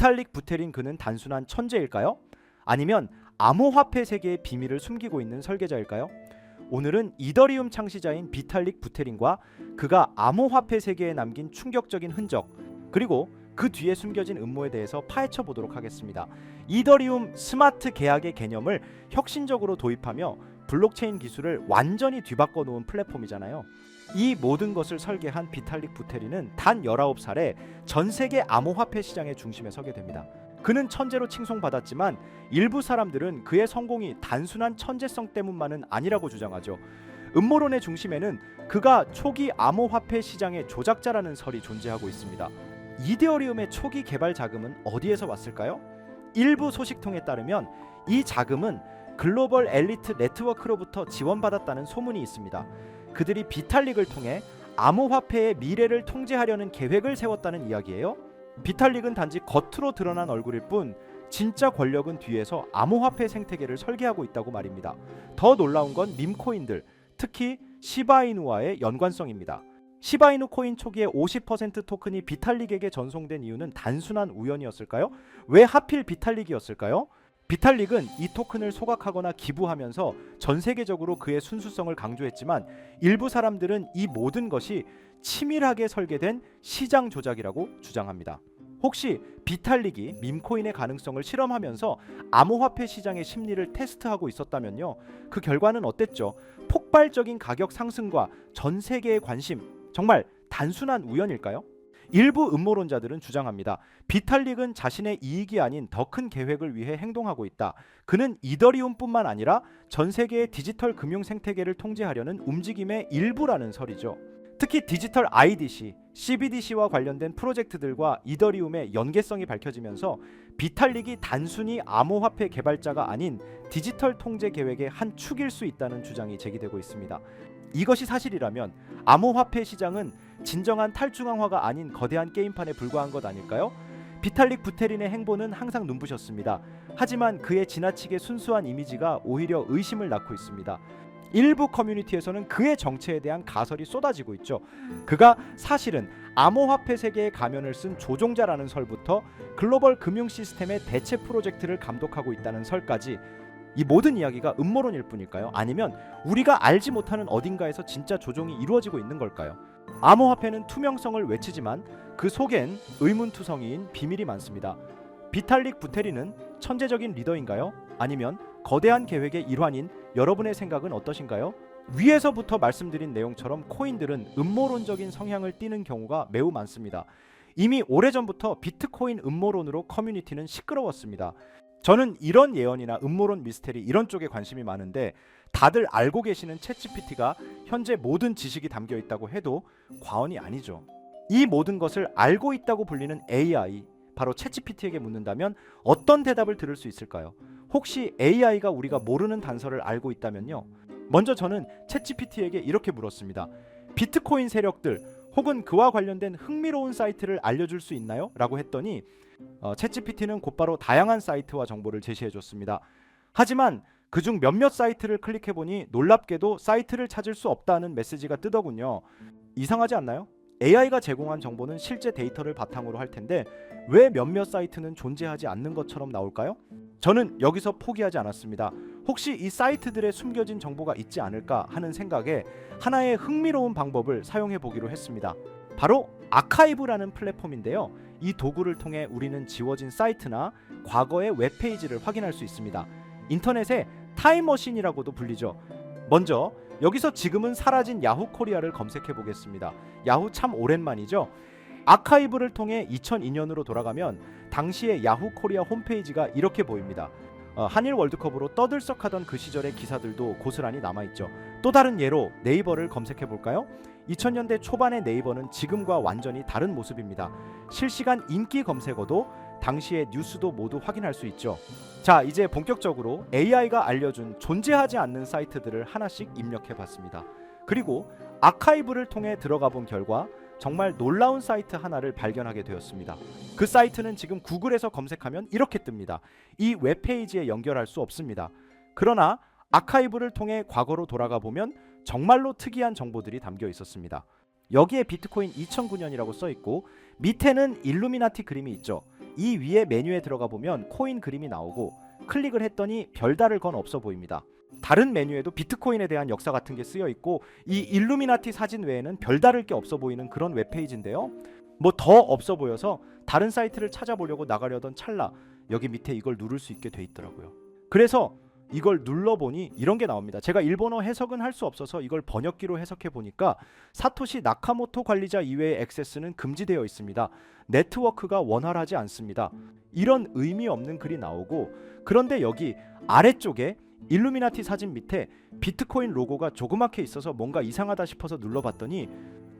비탈릭 부테린 그는 단순한 천재일까요? 아니면 암호화폐 세계의 비밀을 숨기고 있는 설계자일까요? 오늘은 이더리움 창시자인 비탈릭 부테린과 그가 암호화폐 세계에 남긴 충격적인 흔적 그리고 그 뒤에 숨겨진 음모에 대해서 파헤쳐 보도록 하겠습니다. 이더리움 스마트 계약의 개념을 혁신적으로 도입하며 블록체인 기술을 완전히 뒤바꿔 놓은 플랫폼이잖아요. 이 모든 것을 설계한 비탈릭 부테린은 단 19살에 전 세계 암호화폐 시장의 중심에 서게 됩니다. 그는 천재로 칭송받았지만 일부 사람들은 그의 성공이 단순한 천재성 때문만은 아니라고 주장하죠. 음모론의 중심에는 그가 초기 암호화폐 시장의 조작자라는 설이 존재하고 있습니다. 이데어리움의 초기 개발 자금은 어디에서 왔을까요? 일부 소식통에 따르면 이 자금은 글로벌 엘리트 네트워크로부터 지원받았다는 소문이 있습니다. 그들이 비탈릭을 통해 암호화폐의 미래를 통제하려는 계획을 세웠다는 이야기예요. 비탈릭은 단지 겉으로 드러난 얼굴일 뿐 진짜 권력은 뒤에서 암호화폐 생태계를 설계하고 있다고 말입니다. 더 놀라운 건 밈코인들, 특히 시바이누와의 연관성입니다. 시바이누 코인 초기에 50% 토큰이 비탈릭에게 전송된 이유는 단순한 우연이었을까요? 왜 하필 비탈릭이었을까요? 비탈릭은 이 토큰을 소각하거나 기부하면서 전 세계적으로 그의 순수성을 강조했지만 일부 사람들은 이 모든 것이 치밀하게 설계된 시장 조작이라고 주장합니다. 혹시 비탈릭이 밈코인의 가능성을 실험하면서 암호화폐 시장의 심리를 테스트하고 있었다면요. 그 결과는 어땠죠? 폭발적인 가격 상승과 전 세계의 관심. 정말 단순한 우연일까요? 일부 음모론자들은 주장합니다. 비탈릭은 자신의 이익이 아닌 더 큰 계획을 위해 행동하고 있다. 그는 이더리움뿐만 아니라 전 세계의 디지털 금융 생태계를 통제하려는 움직임의 일부라는 설이죠. 특히 디지털 IDC, CBDC와 관련된 프로젝트들과 이더리움의 연계성이 밝혀지면서 비탈릭이 단순히 암호화폐 개발자가 아닌 디지털 통제 계획의 한 축일 수 있다는 주장이 제기되고 있습니다. 이것이 사실이라면 암호화폐 시장은 진정한 탈중앙화가 아닌 거대한 게임판에 불과한 것 아닐까요? 비탈릭 부테린의 행보는 항상 눈부셨습니다. 하지만 그의 지나치게 순수한 이미지가 오히려 의심을 낳고 있습니다. 일부 커뮤니티에서는 그의 정체에 대한 가설이 쏟아지고 있죠. 그가 사실은 암호화폐 세계의 가면을 쓴 조종자라는 설부터 글로벌 금융 시스템의 대체 프로젝트를 감독하고 있다는 설까지 이 모든 이야기가 음모론일 뿐일까요? 아니면 우리가 알지 못하는 어딘가에서 진짜 조종이 이루어지고 있는 걸까요? 암호화폐는 투명성을 외치지만 그 속엔 의문투성이인 비밀이 많습니다. 비탈릭 부테리는 천재적인 리더인가요? 아니면 거대한 계획의 일환인 여러분의 생각은 어떠신가요? 위에서부터 말씀드린 내용처럼 코인들은 음모론적인 성향을 띠는 경우가 매우 많습니다. 이미 오래전부터 비트코인 음모론으로 커뮤니티는 시끄러웠습니다. 저는 이런 예언이나 음모론 미스테리 이런 쪽에 관심이 많은데 다들 알고 계시는 챗GPT가 현재 모든 지식이 담겨 있다고 해도 과언이 아니죠. 이 모든 것을 알고 있다고 불리는 AI 바로 챗GPT에게 묻는다면 어떤 대답을 들을 수 있을까요? 혹시 AI가 우리가 모르는 단서를 알고 있다면요. 먼저 저는 챗GPT에게 이렇게 물었습니다. 비트코인 세력들 혹은 그와 관련된 흥미로운 사이트를 알려줄 수 있나요? 라고 했더니 어, 챗GPT는 곧바로 다양한 사이트와 정보를 제시해줬습니다. 하지만 그중 몇몇 사이트를 클릭해 보니 놀랍게도 사이트를 찾을 수 없다는 메시지가 뜨더군요. 이상하지 않나요? AI가 제공한 정보는 실제 데이터를 바탕으로 할 텐데 왜 몇몇 사이트는 존재하지 않는 것처럼 나올까요? 저는 여기서 포기하지 않았습니다. 혹시 이 사이트들에 숨겨진 정보가 있지 않을까 하는 생각에 하나의 흥미로운 방법을 사용해 보기로 했습니다. 바로 아카이브라는 플랫폼인데요. 이 도구를 통해 우리는 지워진 사이트나 과거의 웹페이지를 확인할 수 있습니다. 인터넷에 타임머신이라고도 불리죠. 먼저 여기서 지금은 사라진 야후 코리아를 검색해 보겠습니다. 야후 참 오랜만이죠. 아카이브를 통해 2002년으로 돌아가면 당시의 야후 코리아 홈페이지가 이렇게 보입니다. 어, 한일 월드컵으로 떠들썩하던 그 시절의 기사들도 고스란히 남아 있죠. 또 다른 예로 네이버를 검색해 볼까요? 2000년대 초반의 네이버는 지금과 완전히 다른 모습입니다. 실시간 인기 검색어도 당시의 뉴스도 모두 확인할 수 있죠. 자, 이제 본격적으로 AI가 알려준 존재하지 않는 사이트들을 하나씩 입력해 봤습니다. 그리고 아카이브를 통해 들어가 본 결과 정말 놀라운 사이트 하나를 발견하게 되었습니다. 그 사이트는 지금 구글에서 검색하면 이렇게 뜹니다. 이 웹페이지에 연결할 수 없습니다. 그러나 아카이브를 통해 과거로 돌아가 보면 정말로 특이한 정보들이 담겨 있었습니다. 여기에 비트코인 2009년이라고 써 있고 밑에는 일루미나티 그림이 있죠. 이 위에 메뉴에 들어가 보면 코인 그림이 나오고 클릭을 했더니 별다를 건 없어 보입니다. 다른 메뉴에도 비트코인에 대한 역사 같은 게 쓰여 있고 이 일루미나티 사진 외에는 별다를 게 없어 보이는 그런 웹페이지인데요. 뭐 더 없어 보여서 다른 사이트를 찾아보려고 나가려던 찰나 여기 밑에 이걸 누를 수 있게 돼 있더라고요. 그래서 이걸 눌러보니 이런 게 나옵니다. 제가 일본어 해석은 할 수 없어서 이걸 번역기로 해석해 보니까 사토시 나카모토 관리자 이외의 액세스는 금지되어 있습니다. 네트워크가 원활하지 않습니다. 이런 의미 없는 글이 나오고 그런데 여기 아래쪽에 일루미나티 사진 밑에 비트코인 로고가 조그맣게 있어서 뭔가 이상하다 싶어서 눌러봤더니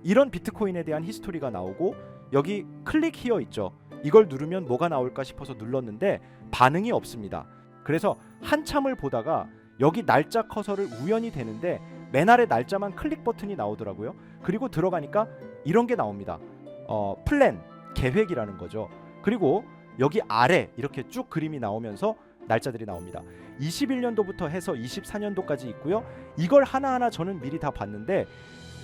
이런 비트코인에 대한 히스토리가 나오고 여기 클릭 히어 있죠. 이걸 누르면 뭐가 나올까 싶어서 눌렀는데 반응이 없습니다. 그래서 한참을 보다가 여기 날짜 커서를 우연히 되는데 맨 아래 날짜만 클릭 버튼이 나오더라고요. 그리고 들어가니까 이런 게 나옵니다. 어, 플랜 계획이라는 거죠. 그리고 여기 아래 이렇게 쭉 그림이 나오면서 날짜들이 나옵니다. 21년도부터 해서 24년도까지 있고요. 이걸 하나하나 저는 미리 다 봤는데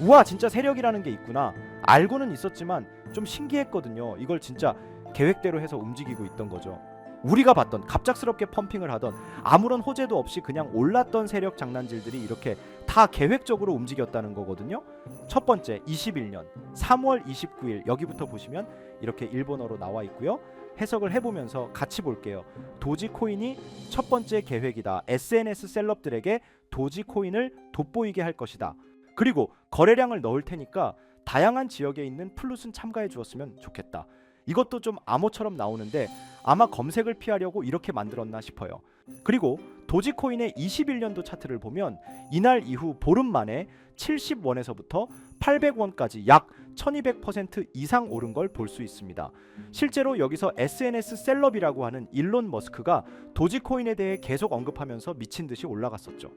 우와 진짜 세력이라는 게 있구나 알고는 있었지만 좀 신기했거든요. 이걸 진짜 계획대로 해서 움직이고 있던 거죠. 우리가 봤던 갑작스럽게 펌핑을 하던 아무런 호재도 없이 그냥 올랐던 세력 장난질들이 이렇게 다 계획적으로 움직였다는 거거든요. 첫 번째 21년 3월 29일 여기부터 보시면 이렇게 일본어로 나와 있고요. 해석을 해보면서 같이 볼게요. 도지코인이 첫 번째 계획이다. SNS 셀럽들에게 도지코인을 돋보이게 할 것이다. 그리고 거래량을 넣을 테니까 다양한 지역에 있는 플룻은 참가해 주었으면 좋겠다. 이것도 좀 암호처럼 나오는데 아마 검색을 피하려고 이렇게 만들었나 싶어요. 그리고 도지코인의 21년도 차트를 보면 이날 이후 보름 만에 70원에서부터 800원까지 약 1200% 이상 오른 걸 볼 수 있습니다. 실제로 여기서 SNS 셀럽이라고 하는 일론 머스크가 도지코인에 대해 계속 언급하면서 미친 듯이 올라갔었죠.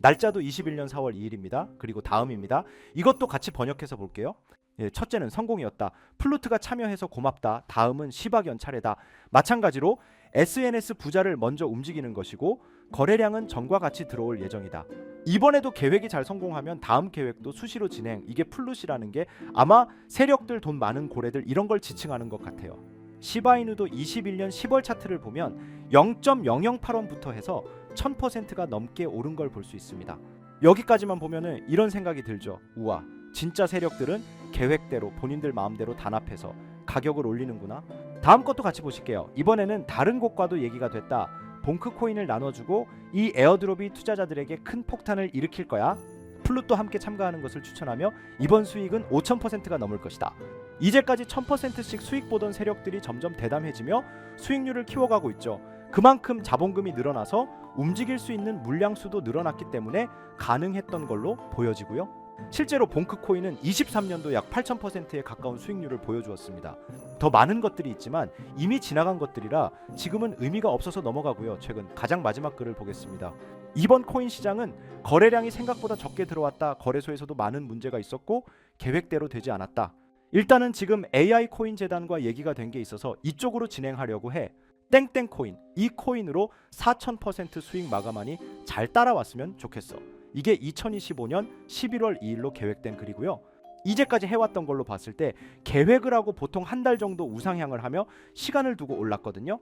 날짜도 21년 4월 2일입니다. 그리고 다음입니다. 이것도 같이 번역해서 볼게요. 예, 첫째는 성공이었다. 플루트가 참여해서 고맙다. 다음은 시박연 차례다. 마찬가지로 SNS 부자를 먼저 움직이는 것이고 거래량은 전과 같이 들어올 예정이다. 이번에도 계획이 잘 성공하면 다음 계획도 수시로 진행. 이게 플룻이라는 게 아마 세력들 돈 많은 고래들 이런 걸 지칭하는 것 같아요. 시바이누도 21년 10월 차트를 보면 0.008원부터 해서 1000%가 넘게 오른 걸 볼 수 있습니다. 여기까지만 보면은 이런 생각이 들죠. 우와, 진짜 세력들은 계획대로 본인들 마음대로 단합해서 가격을 올리는구나. 다음 것도 같이 보실게요. 이번에는 다른 곳과도 얘기가 됐다. 봉크 코인을 나눠주고 이 에어드롭이 투자자들에게 큰 폭탄을 일으킬 거야. 플룻도 함께 참가하는 것을 추천하며 이번 수익은 5,000%가 넘을 것이다. 이제까지 1000%씩 수익 보던 세력들이 점점 대담해지며 수익률을 키워가고 있죠. 그만큼 자본금이 늘어나서 움직일 수 있는 물량 수도 늘어났기 때문에 가능했던 걸로 보여지고요. 실제로 봉크 코인은 23년도 약 8,000%에 가까운 수익률을 보여주었습니다. 더 많은 것들이 있지만 이미 지나간 것들이라 지금은 의미가 없어서 넘어가고요. 최근 가장 마지막 글을 보겠습니다. 이번 코인 시장은 거래량이 생각보다 적게 들어왔다. 거래소에서도 많은 문제가 있었고 계획대로 되지 않았다. 일단은 지금 AI 코인 재단과 얘기가 된 게 있어서 이쪽으로 진행하려고 해. 땡땡 코인 이 코인으로 4,000% 수익 마감하니 잘 따라왔으면 좋겠어. 이게 2025년 11월 2일로 계획된 글이고요. 이제까지 해왔던 걸로 봤을 때 계획을 하고 보통 한 달 정도 우상향을 하며 시간을 두고 올랐거든요.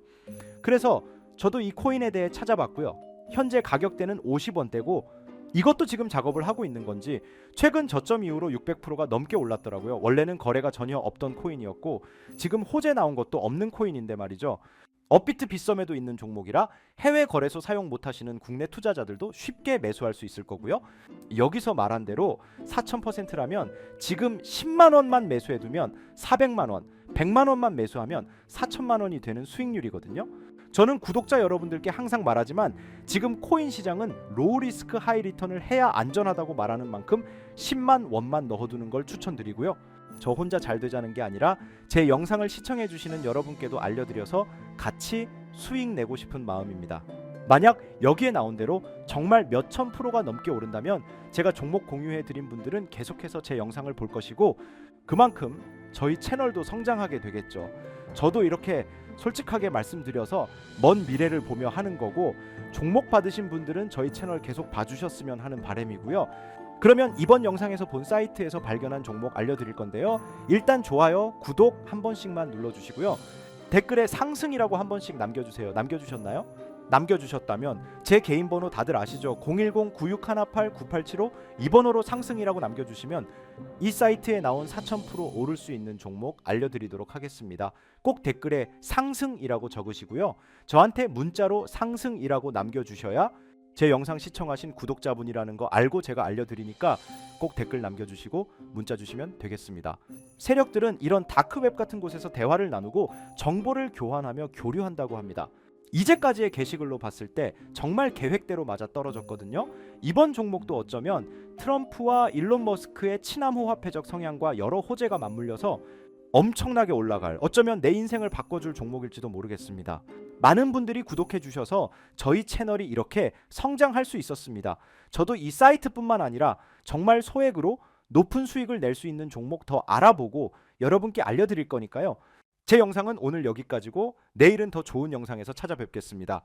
그래서 저도 이 코인에 대해 찾아봤고요. 현재 가격대는 50원대고 이것도 지금 작업을 하고 있는 건지 최근 저점 이후로 600%가 넘게 올랐더라고요. 원래는 거래가 전혀 없던 코인이었고 지금 호재 나온 것도 없는 코인인데 말이죠. 업비트 빗썸에도 있는 종목이라 해외 거래소 사용 못하시는 국내 투자자들도 쉽게 매수할 수 있을 거고요. 여기서 말한 대로 4,000%라면 지금 10만 원만 매수해두면 400만 원, 100만 원만 매수하면 4천만 원이 되는 수익률이거든요. 저는 구독자 여러분들께 항상 말하지만 지금 코인 시장은 로우 리스크 하이 리턴을 해야 안전하다고 말하는 만큼 10만 원만 넣어두는 걸 추천드리고요. 저 혼자 잘 되자는 게 아니라 제 영상을 시청해 주시는 여러분께도 알려드려서 같이 수익 내고 싶은 마음입니다. 만약 여기에 나온 대로 정말 몇천 프로가 넘게 오른다면 제가 종목 공유해 드린 분들은 계속해서 제 영상을 볼 것이고 그만큼 저희 채널도 성장하게 되겠죠. 저도 이렇게 솔직하게 말씀드려서 먼 미래를 보며 하는 거고 종목 받으신 분들은 저희 채널 계속 봐주셨으면 하는 바람이고요. 그러면 이번 영상에서 본 사이트에서 발견한 종목 알려드릴 건데요. 일단 좋아요, 구독 한 번씩만 눌러주시고요. 댓글에 상승이라고 한 번씩 남겨주세요. 남겨주셨나요? 남겨주셨다면 제 개인 번호 다들 아시죠? 010-9618-9875 이 번호로 상승이라고 남겨주시면 이 사이트에 나온 4000% 오를 수 있는 종목 알려드리도록 하겠습니다. 꼭 댓글에 상승이라고 적으시고요. 저한테 문자로 상승이라고 남겨주셔야 제 영상 시청하신 구독자분이라는 거 알고 제가 알려드리니까 꼭 댓글 남겨주시고 문자 주시면 되겠습니다. 세력들은 이런 다크웹 같은 곳에서 대화를 나누고 정보를 교환하며 교류한다고 합니다. 이제까지의 게시글로 봤을 때 정말 계획대로 맞아 떨어졌거든요. 이번 종목도 어쩌면 트럼프와 일론 머스크의 친암호화폐적 성향과 여러 호재가 맞물려서 엄청나게 올라갈 어쩌면 내 인생을 바꿔줄 종목일지도 모르겠습니다. 많은 분들이 구독해 주셔서 저희 채널이 이렇게 성장할 수 있었습니다. 저도 이 사이트뿐만 아니라 정말 소액으로 높은 수익을 낼 수 있는 종목 더 알아보고 여러분께 알려드릴 거니까요. 제 영상은 오늘 여기까지고 내일은 더 좋은 영상에서 찾아뵙겠습니다.